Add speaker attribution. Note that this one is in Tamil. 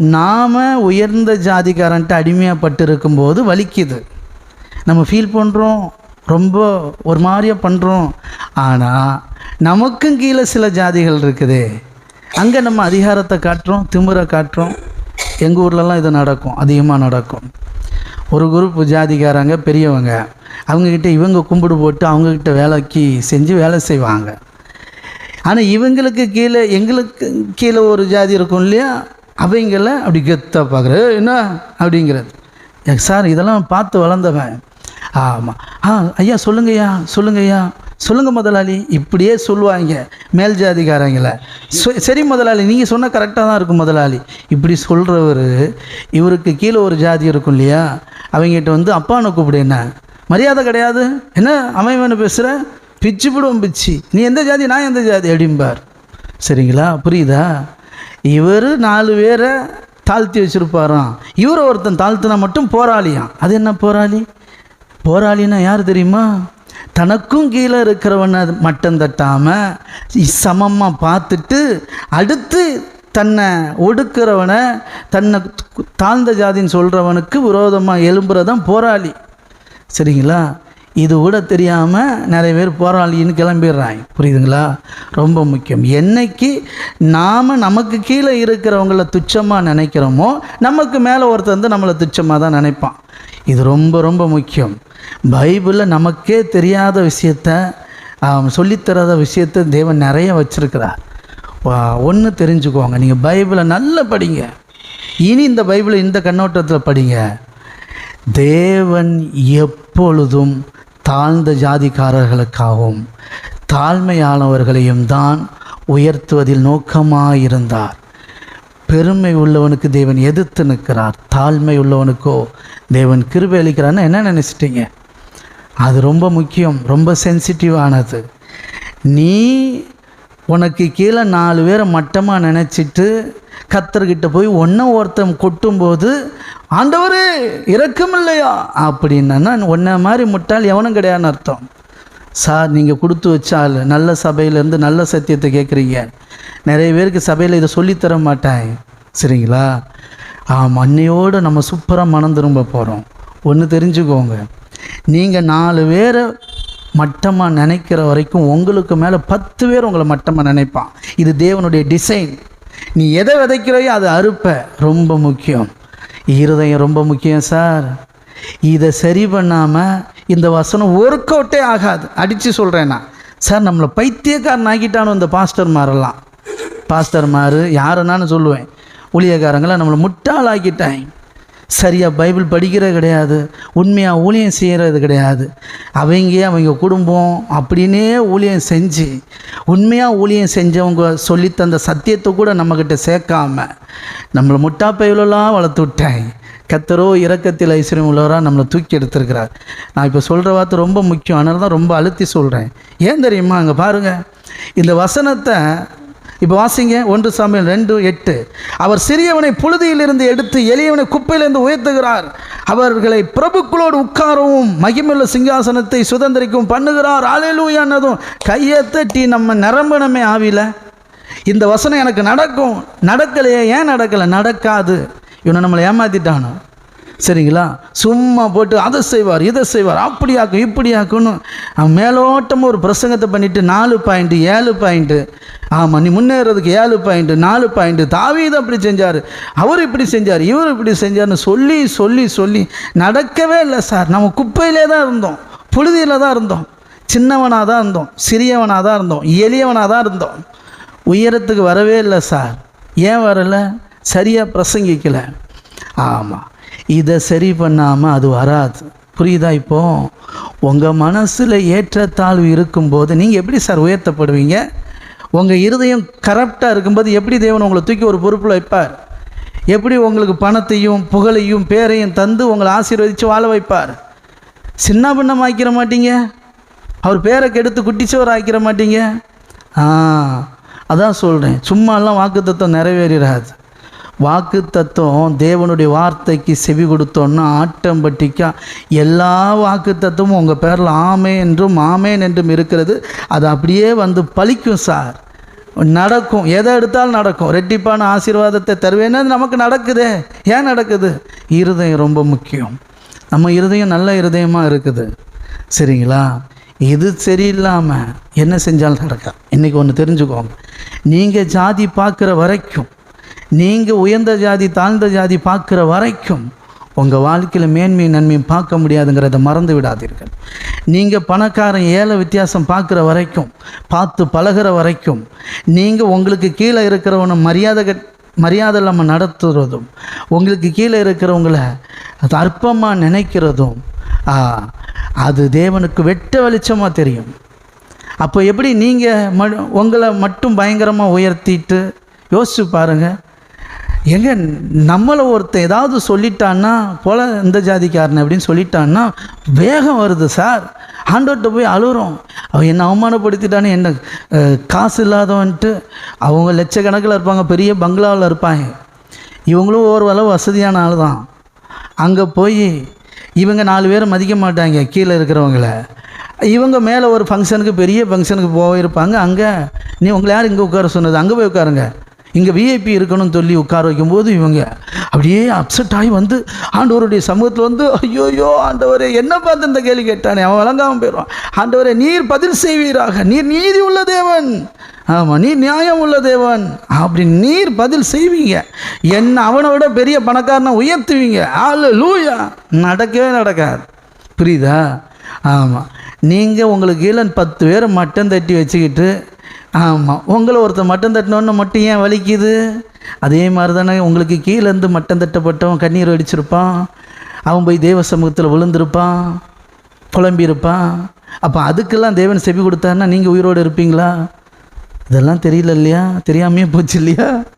Speaker 1: நாம் உயர்ந்த ஜாதிக்காரன்ட்டு அடிமையாகப்பட்டு இருக்கும்போது வலிக்குது. நம்ம ஃபீல் பண்ணுறோம் ரொம்ப ஒரு மாதிரியா பண்ணுறோம் ஆனால் நமக்கும் கீழே சில ஜாதிகள் இருக்குது. அங்கே நம்ம அதிகாரத்தை காட்டுறோம் திமுறை காட்டுறோம். எங்கள் ஊர்லலாம் இது நடக்கும் அதிகமாக நடக்கும். ஒரு குரூப் ஜாதிக்காரங்க பெரியவங்க அவங்கக்கிட்ட இவங்க கும்பிடு போட்டு அவங்கக்கிட்ட வேலைக்கு செஞ்சு வேலை செய்வாங்க. ஆனால் இவங்களுக்கு கீழே எங்களுக்கு கீழே ஒரு ஜாதி இருக்கும் இல்லையா? அவங்கள அப்படி கெத்தாக பார்க்குறது என்ன? அப்படிங்கிறது சார் இதெல்லாம் பார்த்து வளர்ந்தவன். ஆமாம் ஆ ஐயா சொல்லுங்கய்யா சொல்லுங்கய்யா சொல்லுங்கள் முதலாளி. இப்படியே சொல்லுவாங்க மேல் ஜாதிக்காரங்களை. சரி முதலாளி நீங்கள் சொன்ன கரெக்டாக தான் இருக்கும் முதலாளி. இப்படி சொல்கிறவர் இவருக்கு கீழே ஒரு ஜாதி இருக்கும் இல்லையா? அவங்ககிட்ட வந்து அப்பானை கூப்பிடு என்ன? மரியாதை கிடையாது. என்ன? அமைவனு பேசுகிற பிச்சு விடுவோம் பிச்சு. நீ எந்த ஜாதி? நான் எந்த ஜாதி? அப்படிம்பார். சரிங்களா? புரியுதா? இவர் நாலு பேரை தாழ்த்தி வச்சுருப்பாராம். இவரை ஒருத்தன் தாழ்த்தினா மட்டும் போராளியாம். அது என்ன போராளி? போராளின்னா யார் தெரியுமா? தனக்கும் கீழே இருக்கிறவனை மட்டம் தட்டாமல் சமமாக பார்த்துட்டு அடுத்து தன்னை ஒடுக்கிறவனை தன்னை தாழ்ந்த ஜாதின்னு சொல்கிறவனுக்கு விரோதமாக எழும்புறதான் போராளி. சரிங்களா? இது கூட தெரியாமல் நிறைய பேர் போராளின்னு கிளம்பிடுறாங்க. புரியுதுங்களா? ரொம்ப முக்கியம். என்னைக்கு நாம் நமக்கு கீழே இருக்கிறவங்கள துச்சமாக நினைக்கிறோமோ நமக்கு மேலே ஒருத்தர் வந்து நம்மளை துச்சமாக தான் நினைப்பான். இது ரொம்ப ரொம்ப முக்கியம். பைபிளில் நமக்கே தெரியாத விஷயத்த ஆம், சொல்லித்தராத விஷயத்த தேவன் நிறைய வச்சிருக்கிறார். ஒன்று தெரிஞ்சுக்கோங்க. நீங்கள் பைபிளை நல்லா படிங்க. இனி இந்த பைபிளை இந்த கண்ணோட்டத்தில் படிங்க. தேவன் எப்பொழுதும் தாழ்ந்த ஜாதிக்காரர்களுக்காகவும் தாழ்மையானவர்களையும் தான் உயர்த்துவதில் நோக்கமாயிருந்தார். பெருமை உள்ளவனுக்கு தேவன் எதிர்த்து நிற்கிறார். தாழ்மை உள்ளவனுக்கோ தேவன் கிருபை அளிக்கிறான்னு என்ன நினச்சிட்டீங்க? அது ரொம்ப முக்கியம் ரொம்ப சென்சிட்டிவானது நீ உனக்கு கீழே நாலு பேரை மட்டமாக நினச்சிட்டு கத்தர்கிட்ட போய் ஒன்றை ஒருத்தன் கொட்டும்போது ஆண்டவரே இரக்கம் இல்லையா? அப்படின்னா ஒன்றை மாதிரி முட்டாள் எவனும் கிடையாதுன்னு அர்த்தம். சார் நீங்கள் கொடுத்து வச்சால் நல்ல சபையிலேருந்து நல்ல சத்தியத்தை கேட்குறீங்க. நிறைய பேருக்கு சபையில் இதை சொல்லித்தர மாட்டேன் சரிங்களா? ஆமாம் அன்னையோடு நம்ம சூப்பராக மனம் திரும்ப போகிறோம் ஒன்று தெரிஞ்சுக்கோங்க. நீங்கள் நாலு பேரை மட்டமாக நினைக்கிற வரைக்கும் உங்களுக்கு மேலே பத்து பேர் உங்களை மட்டமாக நினைப்பான். இது தேவனுடைய டிசைன் நீ எதை விதைக்கிறையோ அதை அறுப்ப. ரொம்ப முக்கியம். இருதயம் ரொம்ப முக்கியம் சார். இதை சரி பண்ணாமல் இந்த வசனம் ஒர்க் அவுட்டே ஆகாது. அடித்து சொல்கிறேன் நான். சார் நம்மளை பைத்தியக்காரன் ஆக்கிட்டானு இந்த பாஸ்டர் மாரெல்லாம். பாஸ்டர் மாறு யாருன்னான்னு சொல்லுவேன். ஊழியக்காரங்களை நம்மளை முட்டாளாக்கிட்டாங்க. சரியாக பைபிள் படிக்கிறது கிடையாது உண்மையாக ஊழியம் செய்கிறது கிடையாது. அவங்க அவங்க குடும்பம் அப்படின்னே ஊழியம் செஞ்சு உண்மையாக ஊழியம் செஞ்சவங்க சொல்லித்தந்த சத்தியத்தை கூட நம்மக்கிட்ட சேர்க்காம நம்மளை முட்டா பயிலெல்லாம் வளர்த்து விட்டேன் கத்தரோ இரக்கத்தில் ஐஸ்வர்யம் உள்ளவராக நம்மளை தூக்கி எடுத்திருக்கிறார். நான் இப்போ சொல்கிற வார்த்தை ரொம்ப முக்கியம். அதனால தான் ரொம்ப அழுத்தி சொல்கிறேன் ஏன் தெரியுமா? அங்கே பாருங்கள் இந்த வசனத்தை இப்போ வாசிங்க ஒன்று சாமியல் ரெண்டு எட்டு. அவர் சிறியவனை புழுதியிலிருந்து எடுத்து எளியவனை குப்பையிலிருந்து உயர்த்துகிறார். அவர்களை பிரபுக்களோடு உட்காரவும் மகிமுள்ள சிங்காசனத்தை சுதந்திரிக்கவும் பண்ணுகிறார். ஆலையிலூயானதும் கையை தட்டி நம்ம நிரம்பணுமே ஆவில இந்த வசனம் எனக்கு நடக்கும். நடக்கலையே ஏன் நடக்கலை? நடக்காது. இவனை நம்மளை ஏமாத்திட்டானோ? சரிங்களா? சும்மா போட்டு அதை செய்வார் இதை செய்வார் அப்படி ஆக்கும் இப்படியாக்குன்னு அவன் மேலோட்டமாக ஒரு பிரசங்கத்தை பண்ணிவிட்டு நாலு பாயிண்ட்டு ஏழு பாயிண்ட்டு ஆமாம் நீ முன்னேறதுக்கு ஏழு பாயிண்ட்டு நாலு பாயிண்ட்டு தாவீது அப்படி செஞ்சார். அவர் இப்படி செஞ்சார் இவர் இப்படி செஞ்சார்னு சொல்லி சொல்லி சொல்லி நடக்கவே இல்லை சார். நம்ம குப்பையிலே தான் இருந்தோம் புழுதியில் தான் இருந்தோம். சின்னவனாக தான் இருந்தோம் சிறியவனாக தான் இருந்தோம் எளியவனாக தான் இருந்தோம். உயரத்துக்கு வரவே இல்லை சார். ஏன் வரலை? சரியாக பிரசங்கிக்கலை. ஆமாம் இதை சரி பண்ணாமல் அது வராது. புரியுதா இப்போ? உங்கள் மனசில் ஏற்றத்தாழ்வு இருக்கும்போது நீங்கள் எப்படி சார் உயர்த்தப்படுவீங்க? உங்கள் இருதயம் கரெக்டாக இருக்கும்போது எப்படி தேவன் உங்களை தூக்கி ஒரு பொறுப்பில் வைப்பார்? எப்படி உங்களுக்கு பணத்தையும் புகழையும் பேரையும் தந்து உங்களை ஆசீர்வதித்து வாழ வைப்பார்? சின்ன பின்னம் ஆக்கிற மாட்டீங்க? அவர் பேரை கெடுத்து குட்டிச்சவர் ஆக்கிற மாட்டீங்க? ஆ அதான் சொல்கிறேன் சும்மாலாம் வாக்கு தத்துவம் நிறைவேறாது வாக்கு தத்துவம் தேவனுடைய வார்த்தைக்கு செவி கொடுத்தோன்னா ஆட்டம்பட்டிக்கா எல்லா வாக்கு தத்துவமும் உங்கள் பேரில் ஆமே என்றும் ஆமேன் என்றும் இருக்கிறது. அது அப்படியே வந்து பலிக்கும் சார். நடக்கும். எதை எடுத்தாலும் நடக்கும். ரெட்டிப்பான ஆசீர்வாதத்தை தருவேன்னு நமக்கு நடக்குதே. ஏன் நடக்குது? இருதயம் ரொம்ப முக்கியம். நம்ம இருதயம் நல்ல இருதயமாக இருக்குது. சரிங்களா? இது சரியில்லாமல் என்ன செஞ்சாலும் நடக்கும் இன்றைக்கி ஒன்று தெரிஞ்சுக்கோங்க. நீங்கள் ஜாதி பார்க்குற வரைக்கும் நீங்கள் உயர்ந்த ஜாதி தாழ்ந்த ஜாதி பார்க்குற வரைக்கும் உங்கள் வாழ்க்கையில் மேன்மையும் நன்மையும் பார்க்க முடியாதுங்கிறத மறந்து விடாதீர்கள். நீங்கள் பணக்காரன் ஏழை வித்தியாசம் பார்க்குற வரைக்கும் பார்த்து பழகுற வரைக்கும் நீங்கள் உங்களுக்கு கீழே இருக்கிறவனை மரியாதை கட் மரியாதை இல்லாமல் நடத்துகிறதும் உங்களுக்கு கீழே இருக்கிறவங்கள அது அற்பமாக நினைக்கிறதும் அது தேவனுக்கு வெட்ட வெளிச்சமாக தெரியும். அப்போ எப்படி நீங்கள் ம உங்களை மட்டும் பயங்கரமாக உயர்த்திட்டு யோசிச்சு பாருங்கள் எங்க நம்மளை ஒருத்தர் ஏதாவது சொல்லிட்டான்னா போல இந்த ஜாதிக்காரன் அப்படின்னு சொல்லிட்டான்னா வேகம் வருது சார். ஆண்டோட்ட போய் அழுகிறோம் அவன் என்னை அவமானப்படுத்திட்டானே என்ன காசு இல்லாதவன்ட்டு அவங்க லட்சக்கணக்கில் இருப்பாங்க பெரிய பங்களாவில் இருப்பாங்க. இவங்களும் ஓரளவு வசதியான ஆள் தான் அங்கே போய் இவங்க நாலு பேரை மதிக்க மாட்டாங்க கீழே இருக்கிறவங்கள. இவங்க மேலே ஒரு ஃபங்க்ஷனுக்கு பெரிய ஃபங்க்ஷனுக்கு போயிருப்பாங்க. அங்கே நீ உங்களை யார் இங்கே உட்கார சொன்னது? அங்கே போய் உட்காருங்க. இங்கே விஐபி இருக்கணும்னு சொல்லி உட்கார வைக்கும்போது இவங்க அப்படியே அப்செட் ஆகி வந்து ஆண்டவருடைய சமூகத்தில் வந்து ஐயோயோ ஆண்டவரே என்ன பார்த்து இந்த கேள்வி கேட்டானே? அவன் வழங்காமல் போயிடுவான். ஆண்டவரே நீர் பதில் செய்வீராக. நீர் நீதி உள்ள தேவன். ஆமாம் நீர் நியாயம் உள்ள தேவன். அப்படி நீர் பதில் செய்வீங்க. என்ன அவனை விட பெரிய பணக்காரனை உயர்த்துவீங்க. ஆள் லூயா நடக்கவே நடக்காது. புரியுதா? ஆமாம் நீங்கள் உங்களுக்கு கீழே பத்து பேரை மட்டம் தட்டி வச்சுக்கிட்டு ஆமாம் உங்களை ஒருத்தர் மட்டம் தட்டினோன்னு மட்டும் ஏன் வலிக்குது? அதே மாதிரி தானே உங்களுக்கு கீழேருந்து மட்டம் தட்டப்பட்டவன் கண்ணீர் அடிச்சிருப்பான் அவன் போய் தேவ சமூகத்தில் விழுந்திருப்பான். புலம்பியிருப்பான் அப்போ அதுக்கெல்லாம் தேவன் செவி கொடுத்தாருன்னா நீங்கள் உயிரோடு இருப்பீங்களா? இதெல்லாம் தெரியல இல்லையா? தெரியாமையே போச்சு இல்லையா?